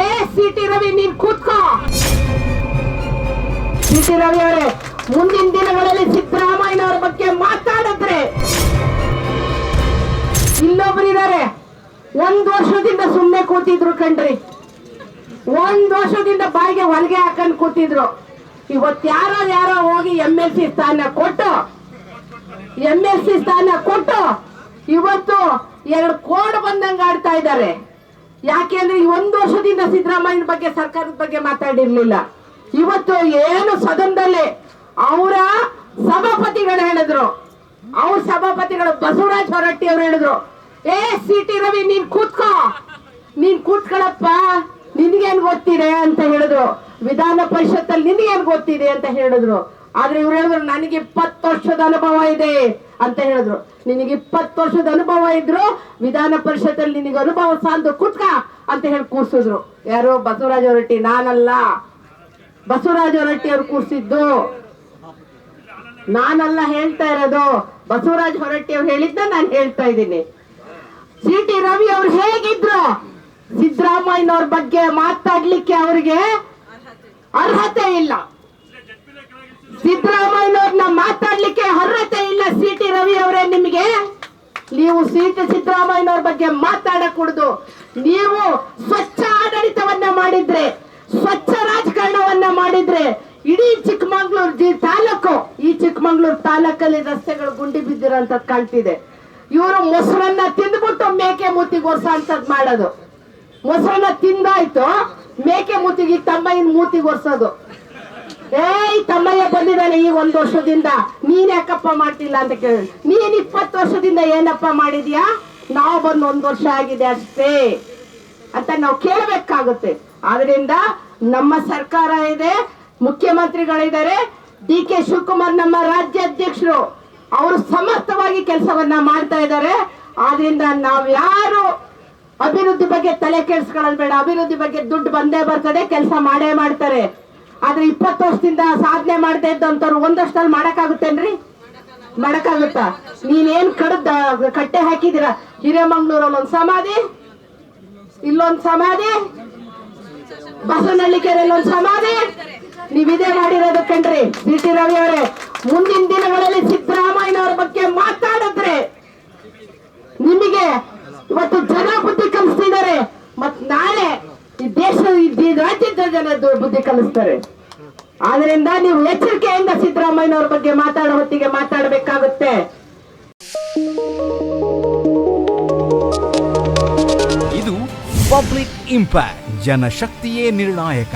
A C T Ravi, ನೀನ್ ಕೂತ್ಕೋ. C T Ravi ಅವರೇ, ಮುಂದಿನ ದಿನಗಳಲ್ಲಿ ಸಿದ್ದರಾಮಯ್ಯನವ್ರ ಬಗ್ಗೆ ಮಾತಾಡಿದ್ರೆ ಇದಾರೆ. ಒಂದ್ ವರ್ಷದಿಂದ ಸುಮ್ಮನೆ ಕೂತಿದ್ರು ಕಣ್ರಿ. ಒಂದ್ ವರ್ಷದಿಂದ ಬಾಯಿಗೆ ಹೊಲಿಗೆ ಹಾಕೊಂಡು ಕೂತಿದ್ರು. ಇವತ್ ಯಾರೋ ಯಾರೋ ಹೋಗಿ ಎಂ ಎಲ್ ಸಿ ಸ್ಥಾನ ಕೊಟ್ಟು ಎಂ ಎಲ್ ಸಿ ಸ್ಥಾನ ಕೊಟ್ಟು, ಇವತ್ತು ಎರಡು ಕೋಡ್ ಬಂದಂಗ ಆಡ್ತಾ ಇದ್ದಾರೆ ಯಾಕೆಂದ್ರೆ ಈ ಒಂದು ವರ್ಷದಿಂದ ಸಿದ್ದರಾಮಯ್ಯನ ಬಗ್ಗೆ ಸರ್ಕಾರದ ಬಗ್ಗೆ ಮಾತಾಡಿರ್ಲಿಲ್ಲ. ಇವತ್ತು ಏನು ಸದನದಲ್ಲಿ ಅವರ ಸಭಾಪತಿಗಳು ಹೇಳಿದ್ರು. ಅವ್ರ ಸಭಾಪತಿಗಳು ಬಸವರಾಜ್ ಹೊರಟ್ಟಿ ಅವ್ರು ಹೇಳಿದ್ರು. ಏ ಸಿ ಟಿ ರವಿ, ನೀನ್ ಕೂತ್ಕೋ. ನೀನ್ ಕೂತ್ಕೊಳ್ಳಪ್ಪ ನಿನ್ಗೇನ್ ಗೊತ್ತಿದೆ ಅಂತ ಹೇಳಿದ್ರು. ವಿಧಾನ ಪರಿಷತ್ತಲ್ಲಿ ನಿನ್ಗೇನ್ ಗೊತ್ತಿದೆ ಅಂತ ಹೇಳಿದ್ರು. ಆದ್ರೆ ಇವ್ರು ಹೇಳಿದ್ರು, ನನಗೆ ಇಪ್ಪತ್ತು ವರ್ಷದ ಅನುಭವ ಇದೆ ಅಂತ ಹೇಳಿದ್ರು. ನಿನಗೆ ಇಪ್ಪತ್ತು ವರ್ಷದ ಅನುಭವ ಇದ್ರು ವಿಧಾನ ಪರಿಷತ್ತಲ್ಲಿ ನಿನಗೆ ಅನುಭವ ಸಾಲದು ಕುಟ್ಕ ಅಂತ ಹೇಳಿ ಕೂರ್ಸಿದ್ರು. ಯಾರು? ಬಸವರಾಜ ಹೊರಟ್ಟಿ. ನಾನಲ್ಲ. ಬಸವರಾಜ ಹೊರಟ್ಟಿ ಅವ್ರು ಕೂರ್ಸಿದ್ದು. ನಾನಲ್ಲ ಹೇಳ್ತಾ ಇರೋದು. ಬಸವರಾಜ ಹೊರಟ್ಟಿ ಅವ್ರು ಹೇಳಿದ್ದ ನಾನು ಹೇಳ್ತಾ ಇದ್ದೀನಿ. ಸಿ ಟಿ ರವಿ ಅವ್ರು ಹೇಗಿದ್ರು? ಸಿದ್ದರಾಮಯ್ಯನವ್ರ ಬಗ್ಗೆ ಮಾತಾಡ್ಲಿಕ್ಕೆ ಅವ್ರಿಗೆ ಅರ್ಹತೆ ಇಲ್ಲ. ಸಿದ್ದರಾಮಯ್ಯನವ್ರನ್ನ ಮಾತಾಡ್ಲಿಕ್ಕೆ ಅರ್ಹತೆ ಇಲ್ಲ ಸಿ ಟಿ ರವಿ ಅವರೇ ನಿಮಗೆ. ನೀವು ಸಿ ಟಿ ಸಿದ್ದರಾಮಯ್ಯನವ್ರ ಬಗ್ಗೆ ಮಾತಾಡಕೂಡದು. ನೀವು ಸ್ವಚ್ಛ ಆಡಳಿತವನ್ನ ಮಾಡಿದ್ರೆ, ಸ್ವಚ್ಛ ರಾಜಕಾರಣವನ್ನ ಮಾಡಿದ್ರೆ, ಇಡೀ ಚಿಕ್ಕಮಂಗ್ಳೂರ್ ಜಿ ತಾಲೂಕು, ಈ ಚಿಕ್ಕಮಂಗ್ಳೂರ್ ತಾಲೂಕಲ್ಲಿ ರಸ್ತೆಗಳು ಗುಂಡಿ ಬಿದ್ದಿರೋಂಥದ್ದು ಕಾಣ್ತಿದೆ. ಇವರು ಮೊಸರನ್ನ ತಿಂದ್ಬಿಟ್ಟು ಮೇಕೆ ಮೂತಿಗೆ ಒರ್ಸ ಅಂತದ್ ಮಾಡೋದು. ಮೊಸರನ್ನ ತಿಂದಾಯ್ತು, ಮೇಕೆ ಮೂತಿಗೆ ತಮ್ಮಯ್ಯನ ಮೂತಿಗೆ ಒರ್ಸೋದು. ಏಯ್ ತಮ್ಮಯ್ಯ ಬಂದಿದ್ದಾನೆ ಈ ಒಂದು ವರ್ಷದಿಂದ. ನೀನ್ ಯಾಕಪ್ಪ ಮಾಡ್ತಿಲ್ಲ ಅಂತ ಕೇಳಿ ನೀನ್ ಇಪ್ಪತ್ತು ವರ್ಷದಿಂದ ಏನಪ್ಪ ಮಾಡಿದ್ಯಾ? ನಾವು ಬಂದು ಒಂದ್ ವರ್ಷ ಆಗಿದೆ ಅಷ್ಟೇ ಅಂತ ನಾವು ಕೇಳಬೇಕಾಗುತ್ತೆ. ಆದ್ರಿಂದ ನಮ್ಮ ಸರ್ಕಾರ ಇದೆ, ಮುಖ್ಯಮಂತ್ರಿಗಳಿದ್ದಾರೆ, ಡಿ ಕೆ ಶಿವಕುಮಾರ್ ನಮ್ಮ ರಾಜ್ಯಾಧ್ಯಕ್ಷರು, ಅವರು ಸಮರ್ಥವಾಗಿ ಕೆಲಸವನ್ನ ಮಾಡ್ತಾ ಇದ್ದಾರೆ. ಆದ್ರಿಂದ ನಾವ್ ಯಾರು ಅಭಿವೃದ್ಧಿ ಬಗ್ಗೆ ತಲೆ ಕೆಡಿಸ್ಕೊಳ್ಳೋದು ಬೇಡ, ಅಭಿವೃದ್ಧಿ ಬಗ್ಗೆ ದುಡ್ಡು ಬಂದೇ ಬರ್ತದೆ, ಕೆಲಸ ಮಾಡೇ ಮಾಡ್ತಾರೆ. ಆದ್ರೆ ಇಪ್ಪತ್ತು ವರ್ಷದಿಂದ ಸಾಧನೆ ಮಾಡದೇ ಇದ್ದಂತವ್ರು ಒಂದಷ್ಟಲ್ಲಿ ಮಾಡಕ್ಕಾಗುತ್ತೇನ್ರಿ? ಮಾಡಕ್ಕಾಗುತ್ತಾ? ನೀನೇನ್ ಕಡದ, ಕಟ್ಟೆ ಹಾಕಿದಿರ ಹಿರೇಮಂಗ್ಳೂರಲ್ಲಿ ಒಂದ್ ಸಮಾಧಿ? ಇಲ್ಲೊಂದ್ ಸಮಾಧಿ? ಬಸವನಹಳ್ಳಿ ಕೆರೆಯಲ್ಲಿ ಒಂದ್ ಸಮಾಧಿ? ನೀವ್ ಇದೇ ಮಾಡಿರೋದು ಕಣ್ರಿ ಬಿ ಟಿ ರವಿ ಅವರೇ. ಮುಂದಿನ ದಿನಗಳಲ್ಲಿ ಸಿದ್ದರಾಮಯ್ಯನವ್ರ ಬಗ್ಗೆ ಮಾತಾಡಿದ್ರೆ ನಿಮಗೆ ಇವತ್ತು ಜನ ಬುದ್ಧಿ ಕಲಿಸ್ತಿದ್ದಾರೆ. ಮತ್ ನಾಳೆ ಈ ದೇಶ, ಈ ರಾಜ್ಯದ ಜನ ಬುದ್ಧಿ ಕಲಿಸ್ತಾರೆ. ಆದ್ರಿಂದ ನೀವು ಎಚ್ಚರಿಕೆಯಿಂದ ಸಿದ್ದರಾಮಯ್ಯನವ್ರ ಬಗ್ಗೆ ಮಾತಾಡೋ ಹೊತ್ತಿಗೆ ಮಾತಾಡಬೇಕಾಗುತ್ತೆ. ಇದು ಪಬ್ಲಿಕ್ ಇಂಪ್ಯಾಕ್ಟ್ ಜನಶಕ್ತಿಯೇ ನಿರ್ಣಾಯಕ.